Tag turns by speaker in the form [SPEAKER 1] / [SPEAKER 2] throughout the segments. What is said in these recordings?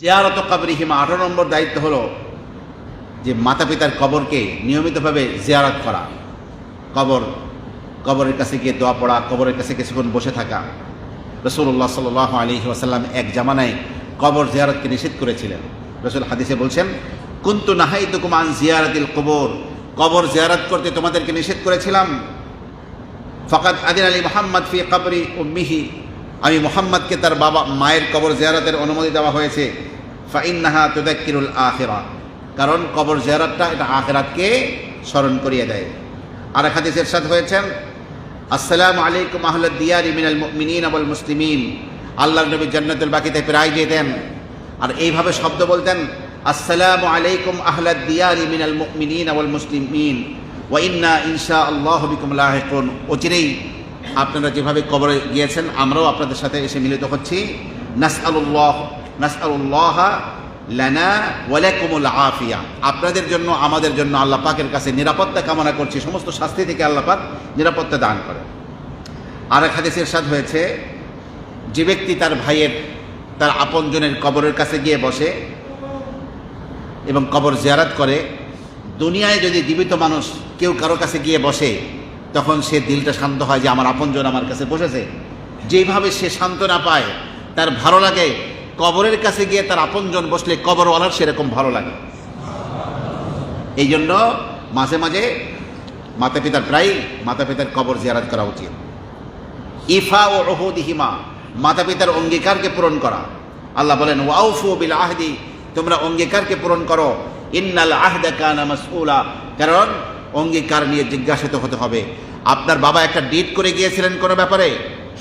[SPEAKER 1] জিয়ারত কাবরিহিমা, আঠারো নম্বর দায়িত্ব হলো যে মাতা পিতার কবরকে নিয়মিতভাবে জিয়ারত করা। কবর, কবরের কাছে গিয়ে দোয়া পড়া, কবরের কাছে কিছুক্ষণ বসে থাকা। রসুল্লাহ সাল আলী ওয়াসাল্লাম এক জামানায় কবর জিয়ারতকে নিষেধ করেছিলেন। রসুল হাদিসে বলছেন, কুন্তু নাহাই তুকুমান জিয়ারতিল কবর কবর জিয়ারত করতে তোমাদেরকে নিষেধ করেছিলাম। ফকাত আদিন আলী মোহাম্মদ ফি কবরি উম্মিহি। আমি মোহাম্মদকে তার বাবা মায়ের কবর জিয়ারতের অনুমতি দেওয়া হয়েছে। ফাইন্নাহা তুদাক্কিরুল আখিরা। কারণ কবর জিয়ারতটা এটা আখেরাতকে স্মরণ করিয়ে দেয়। আর এক হাদিস এরশাদ হয়েছেন, আসসালামু আলাইকুম আহলাদ দিয়ারি মিনাল মুমিনিন ওয়াল মুসলিমিন। আল্লাহর নবী জান্নাতুল বাকিতে প্রায় যেতেন আর এইভাবে শব্দ বলতেন, আসসালামু আলাইকুম আহলাদ দিয়ারি মিনাল মুমিনিন ওয়াল মুসলিমিন। ওয়া ইন্না ইনশা আল্লাহ বিকুম লাহিকুন। অচিরেই আপনারা যেভাবে কবরে গিয়েছেন, আমরাও আপনাদের সাথে এসে মিলিত হচ্ছি। আফিয়া। আপনাদের জন্য, আমাদের জন্য আল্লাহ পাকের কাছে নিরাপত্তা কামনা করছি। সমস্ত শাস্তি থেকে আল্লাহ পাক নিরাপত্তা দান করে আর এক হাদিসের ইরশাদ হয়েছে, যে ব্যক্তি তার ভাইয়ের, তার আপনজনের কবরের কাছে গিয়ে বসে এবং কবর জিয়ারাত করে, দুনিয়ায় যদি জীবিত মানুষ কেউ কারও কাছে গিয়ে বসে তখন সে দিলটা শান্ত হয় যে আমার আপনজন আমার কাছে বসেছে। যেইভাবে সে সান্ত্বনা পায়, তার ভালো লাগে, কবরের কাছে গিয়ে তার আপনজন বসলে কবরওয়ালার সেরকম ভালো লাগে। এই জন্য মাঝে মাঝে মাতা পিতার প্রায় মাতা পিতার কবর জিয়ারাত করা উচিত। ইফা ও ওহদিহিমা মাতা পিতার অঙ্গীকারকে পূরণ করা। আল্লাহ বলেন, ওয়াউফু বিল আহদি তোমরা অঙ্গীকারকে পূরণ করো। ইন্নাল আহদা কানা মাসউলা, কারণ অঙ্গীকার নিয়ে জিজ্ঞাসিত হতে হবে। আপনার বাবা একটা ডিট করে গিয়েছিলেন কোনো ব্যাপারে?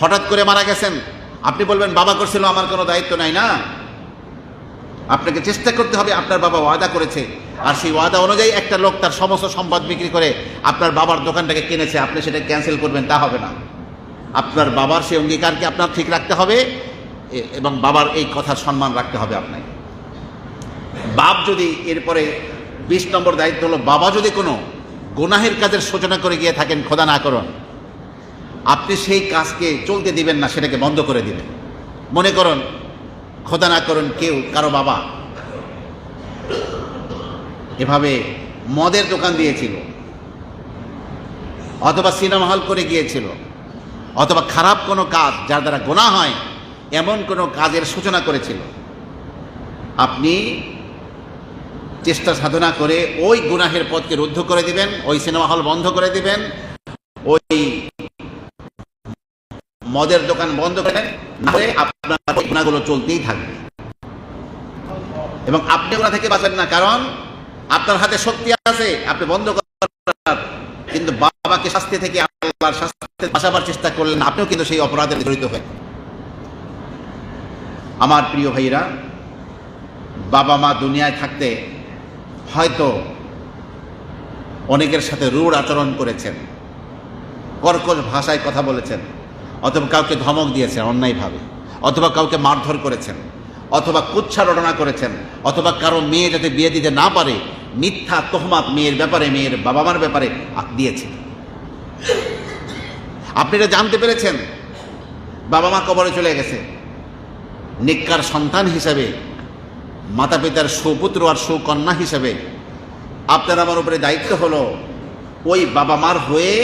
[SPEAKER 1] হঠাৎ করে মারা গেছেন। আপনি বলবেন, বাবা করছিল, আমার কোনো দায়িত্ব নাই না। আপনাকে চেষ্টা করতে হবে, আপনার বাবা ওয়াদা করেছে। আর সেই ওয়াদা অনুযায়ী একটা লোক তার সমস্ত সম্পদ বিক্রি করে আপনার বাবার দোকানটাকে কিনেছে। আপনি সেটা ক্যান্সেল করবেন, তা হবে না। আপনার বাবার সেই অঙ্গীকারকে আপনার ঠিক রাখতে হবে এবং বাবার এই কথার সম্মান রাখতে হবে আপনাকে। বাপ যদি এরপরে বিশ নম্বর দায়িত্ব হলো, বাবা যদি কোনো গুনাহের কাজের সূচনা করে গিয়ে থাকেন, খোদা না করুন। আপনি সেই কাজকে চলতে দিবেন না, সেটাকে বন্ধ করে দিবেন। মনে করুন, খোদা না করুন কেউ কারও বাবা। এভাবে মদের দোকান দিয়েছিল, অথবা সিনেমা হল করে গিয়েছিল, অথবা খারাপ কোনো কাজ যার দ্বারা গোনা হয়, এমন কোনো কাজের সূচনা করেছিল। আপনি চেষ্টা সাধনা করে ওই গুনাহের পথকে রুদ্ধ করে দিবেন, ওই সিনেমা হল বন্ধ করে দিবেন, ওই মদের দোকান বন্ধ করে নাহলে আপনার চলতেই থাকবে। এবং আপনি ওরা থেকে বাঁচবেন না, কারণ আপনার হাতে শক্তি আছে, আপনি বন্ধ করার। কিন্তু বাবাকে শাস্তি থেকে আল্লাহর শাস্তি বাঁচাবার চেষ্টা করলেন, আপনিও কিন্তু সেই অপরাধে জড়িত হয়ে আমার প্রিয় ভাইরা বাবা মা দুনিয়ায় থাকতে হয়তো অনেকের সাথে রূঢ় আচরণ করেছেন, কর্কশ ভাষায় কথা বলেছেন, অথবা কাউকে ধমক দিয়েছেন অন্যায়ভাবে, অথবা কাউকে মারধর করেছেন, অথবা কুচ্ছা রটনা করেছেন, অথবা কারও মেয়ে যাতে বিয়ে দিতে না পারে, মিথ্যা তোহমাত মেয়ের ব্যাপারে, মেয়ের বাবা মার ব্যাপারে দিয়েছে আপনি এটা জানতে পেরেছেন? বাবা মা কবরে চলে গেছে। নিকার সন্তান হিসাবে মাতা পিতার সুপুত্র আর সুকন্যা হিসাবে আপনার আমার উপরে দায়িত্ব হলো ওই বাবা মার হয়ে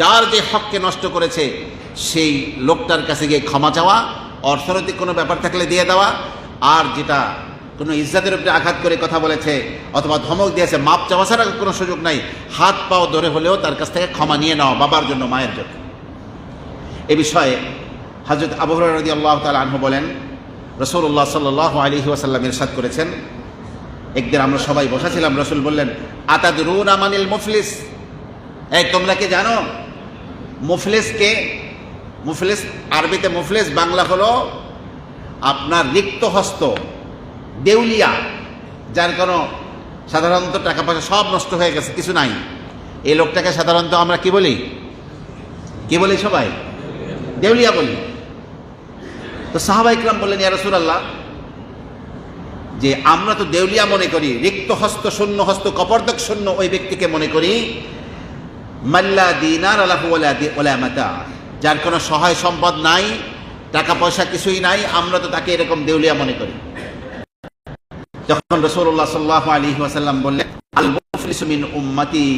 [SPEAKER 1] যার যে হককে নষ্ট করেছে, সেই লোকটার কাছে গিয়ে ক্ষমা চাওয়া, অর্থনৈতিক কোনো ব্যাপার থাকলে দিয়ে দেওয়া, আর যেটা কোনো ইজ্জাতের উপরে আঘাত করে কথা বলেছে অথবা ধমক দিয়েছে, মাপ চাওয়া ছাড়া কোনো সুযোগ নাই, হাত পাও ধরে হলেও তার কাছ থেকে ক্ষমা নিয়ে নেওয়া বাবার জন্য, মায়ের জন্য। এ বিষয়ে হজরত আবহর রদি আল্লাহ তালা আনহু বলেন রসুল্লাহ সাল্লাহ আলী ওয়াসাল্লাম ইরশাদ করেছেন। একদিন আমরা সবাই বসাছিলাম, রসুল বললেন আতাদ রুন আমানিল মুফলিস? এই, তোমরা কি জানো? মুফলিস কে? মুফলিস, আরবিতে মুফলিস, বাংলা হলো আপনার রিক্ত হস্ত দেউলিয়া, যার কোনো সাধারণত টাকা পয়সা সব নষ্ট হয়ে গেছে, কিছু নাই। এই লোকটাকে সাধারণত আমরা কি বলি? কি বলি সবাই? দেউলিয়া বলি। তো সাহাবা ইকরাম বললেন, ইয়া রাসূলুল্লাহ, যে আমরা তো দেউলিয়া মনে করি, রিক্ত হস্ত, শূন্য হস্ত, কপর্দক শূন্য ওই ব্যক্তিকে মনে করি, মাল্লা দিনার আলাহু ওলা মাতা, যার কোনো সহায় সম্পদ নাই, টাকা পয়সা কিছুই নাই, আমরা তো তাকে এরকম দেউলিয়া মনে করি। যখন রসুল্লাহ সাল্লাহ আলী ওয়াসাল্লাম বললেন, আল মুফলিসু মিন উম্মতি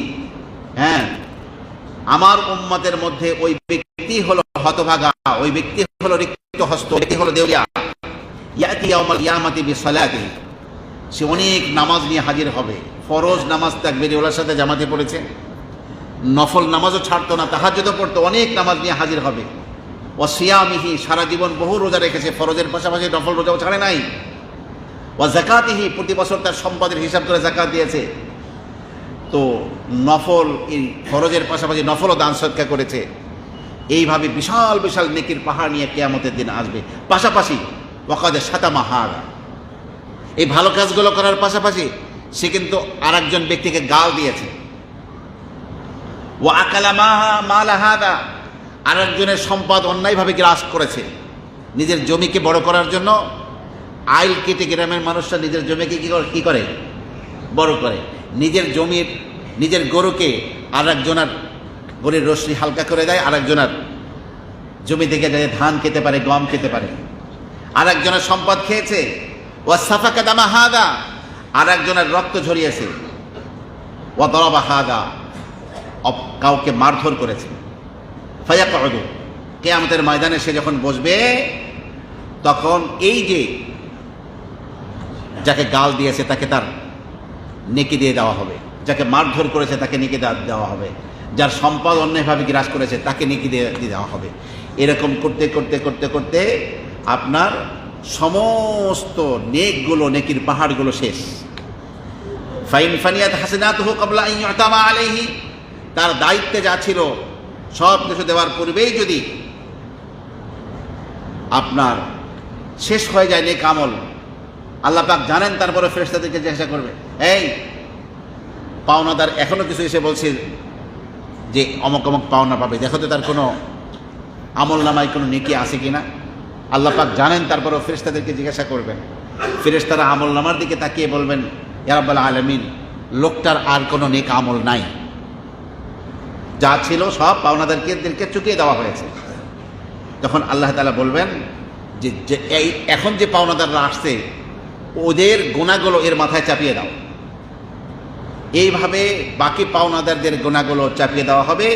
[SPEAKER 1] হ্যাঁ আমার উম্মতের মধ্যে ওই ব্যক্তি হলো হতভাগা, ওই ব্যক্তি হলো রিক্ত হস্ত ব্যক্তি হলো দেউলিয়া। ইয়াতি ইয়াউমাল কিয়ামাতি বিসালাতি সে অনেক নামাজ নিয়ে হাজির হবে। ফরজ নামাজ তাকবীরওয়ালার সাথে জামাতে পড়েছে। নফল নামাজও ছাড়তো না তাহার তাহাজ্জুদও পড়তো, অনেক নামাজ নিয়ে হাজির হবে। ও সিয়ামিহি, সারা জীবন বহু রোজা রেখেছে, ফরজের পাশাপাশি নফল রোজাও ছাড়ে নাই। ও জাকাতিহি, প্রতি বছর তার সম্পদের হিসাব করে জাকাত দিয়েছে। তো নফল এই ফরজের পাশাপাশি নফলও দান সৎকার করেছে। এইভাবে বিশাল বিশাল নেকির পাহাড় নিয়ে কেয়ামতের দিন আসবে। পাশাপাশি ওকাদের সাতা মাহারা এই ভালো কাজগুলো করার পাশাপাশি সে কিন্তু আর ব্যক্তিকে গাল দিয়েছে। ও আকালা মাহা মালাহাদা আর একজনের সম্পদ অন্যায়ভাবে গ্রাস করেছে। নিজের জমিকে বড় করার জন্য আইল কেটে গ্রামের মানুষরা নিজের জমিকে কী করে কী করে? বড় করে। নিজের জমির, নিজের গরুকে আর একজনার গরুর রশ্মি হালকা করে দেয় আর একজনার জমি থেকে যায় ধান খেতে পারে, গম খেতে পারে। আর একজনের সম্পদ খেয়েছে। ও সাফাকা দামা হাদা আর একজনের রক্ত ঝরিয়েছে। ও দরবা অপ- কাউকে মারধর করেছে। ফাইয়া কে আমাদের ময়দানে সে যখন বসবে, তখন এই যে যাকে গাল দিয়েছে, তাকে তার নেকি দিয়ে দেওয়া হবে। যাকে মারধর করেছে তাকে নেকি দেওয়া- হবে। যার সম্পদ অন্যায়ভাবে গ্রাস করেছে তাকে নেকি দিয়ে দেওয়া হবে। এরকম করতে করতে করতে করতে আপনার সমস্ত নেকগুলো, নেকির পাহাড়গুলো শেষ। ফাইন ফানিয়াত হাসিনাত হোক ইয়তামা আলাইহি, তার দায়িত্বে যা ছিল, সব কিছু দেওয়ার পূর্বেই যদি আপনার শেষ হয়ে যায় নেক আমল, আল্লাহ পাক জানেন, তারপরে ফেরেশতাদেরকে জিজ্ঞাসা করবে। এই, পাওনাদার এখনও কিছু এসে বলছে যে অমক অমক পাওনা পাবে। দেখো তো তার কোনো আমল নামায় কোনো নেকি আছে কিনা। আল্লাহ পাক জানেন তারপরে ফেরেশতাদেরকে জিজ্ঞাসা করবেন। ফেরেশতারা আমল নামার দিকে তাকিয়ে বলবেন ইয়ারাব্বাল আলমিন, লোকটার আর কোনো নেক আমল নাই। যা ছিল সব পাওনাদারকে চুকিয়ে দেওয়া হয়েছে। তখন আল্লাহ তালা বলবেন যে এই, এখন যে পাওনাদাররা আসছে, ওদের গোনাগুলো এর মাথায় চাপিয়ে দাও। এইভাবে বাকি পাওনাদারদের গোনাগুলো চাপিয়ে দেওয়া হবে।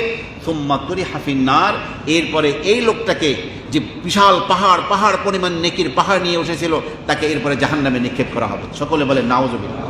[SPEAKER 1] সোম্মা তুরি হাফিন্নার এরপরে এই লোকটাকে যে বিশাল পাহাড় পাহাড় পরিমাণ নেকির পাহাড় নিয়ে উঠেছিল, তাকে এরপরে জাহান্নামে নিক্ষেপ করা হবে। সকলে বলে নাওজবিল্লা